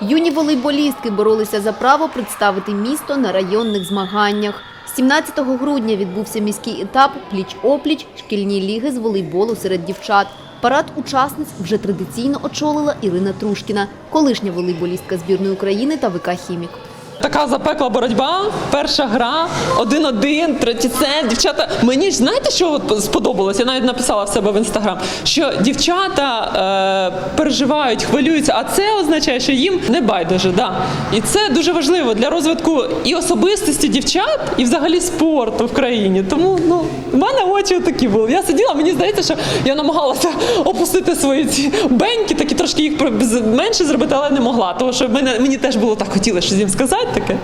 Юні волейболістки боролися за право представити місто на районних змаганнях. 17 грудня відбувся міський етап пліч-опліч шкільні ліги з волейболу серед дівчат. Парад учасниць вже традиційно очолила Ірина Трушкіна, колишня волейболістка збірної України та ВК «Хімік». Така запекла боротьба, перша гра, один-один, третій сет. Дівчата, мені ж знаєте, що сподобалось? Я навіть написала в себе в інстаграм, що дівчата е, переживають, хвилюються, а це означає, що їм не байдуже. Да. І це дуже важливо для розвитку і особистості дівчат, і взагалі спорту в країні. Тому ну, в мене очі такі були. Я сиділа, мені здається, що я намагалася опустити свої ці беньки, такі трошки їх менше зробити, але не могла. Тому що мене, мені теж було так хотілося щось їм сказати таке.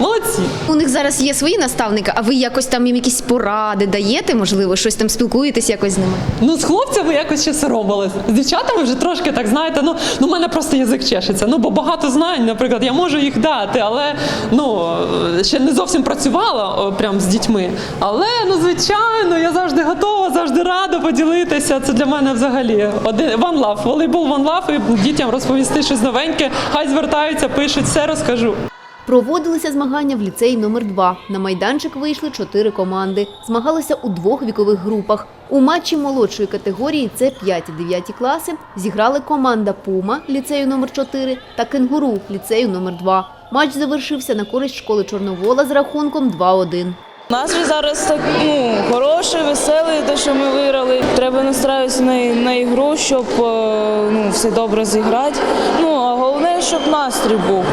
Молодці. У них зараз є свої наставники, а ви якось там їм якісь поради даєте, можливо, щось там спілкуєтесь якось з ними? Ну, з хлопцями якось ще соромилась. З дівчатами вже трошки так знаєте, ну ну в мене просто язик чешеться. Ну бо багато знань, наприклад, я можу їх дати, але ну ще не зовсім працювала прям з дітьми. Але ну звичайно, я завжди готова, завжди рада поділитися. Це для мене взагалі один one love. Волейбол one love, і дітям розповісти щось новеньке. Хай звертаються, пишуть, все розкажу. Проводилися змагання в ліцеї номер 2 На майданчик вийшли чотири команди. Змагалися у двох вікових групах. У матчі молодшої категорії це 5-9 класи. Зіграли команда Пума ліцею номер 4 та Кенгуру ліцею номер 2 Матч завершився на користь школи Чорновола з рахунком 2-1. Настрій зараз так ну, хороший, веселий, те, що ми виграли. Треба настраюватися на, на ігру, щоб е, ну, все добре зіграти. Ну, а головне, щоб настрій був.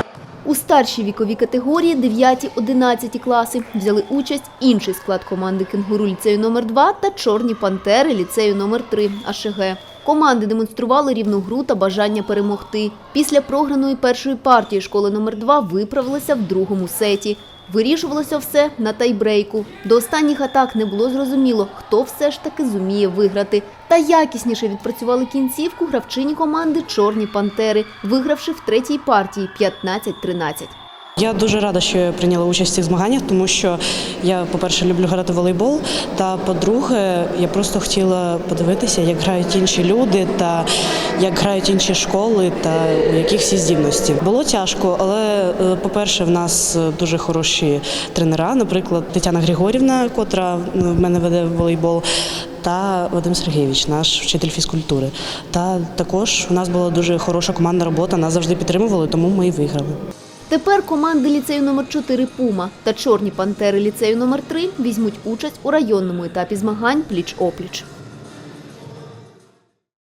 У старшій віковій категорії 9-11 класи взяли участь інший склад команди «Кенгуру» ліцею номер 2 та «Чорні пантери» ліцею номер 3 АШГ. Команди демонстрували рівну гру та бажання перемогти. Після програної першої партії школи номер 2 виправилася в другому сеті. Вирішувалося все на тайбрейку. До останніх атак не було зрозуміло, хто все ж таки зуміє виграти. Та якісніше відпрацювали кінцівку гравчині команди «Чорні пантери», вигравши в третій партії 15-13. Я дуже рада, що я прийняла участь в цих змаганнях, тому що я, по-перше, люблю грати в волейбол. Та по-друге, я просто хотіла подивитися, як грають інші люди та як грають інші школи, та у яких всі здібності. Було тяжко, але е, по-перше, в нас дуже хороші тренера, наприклад, Тетяна Григорівна, котра е, в мене веде волейбол. Та Вадим Сергійович, наш вчитель фізкультури. Та також у нас була дуже хороша командна робота. Нас завжди підтримували, тому ми і виграли. Тепер команди ліцею номер 4 «Пума» та «Чорні пантери» ліцею номер 3 візьмуть участь у районному етапі змагань пліч-опліч.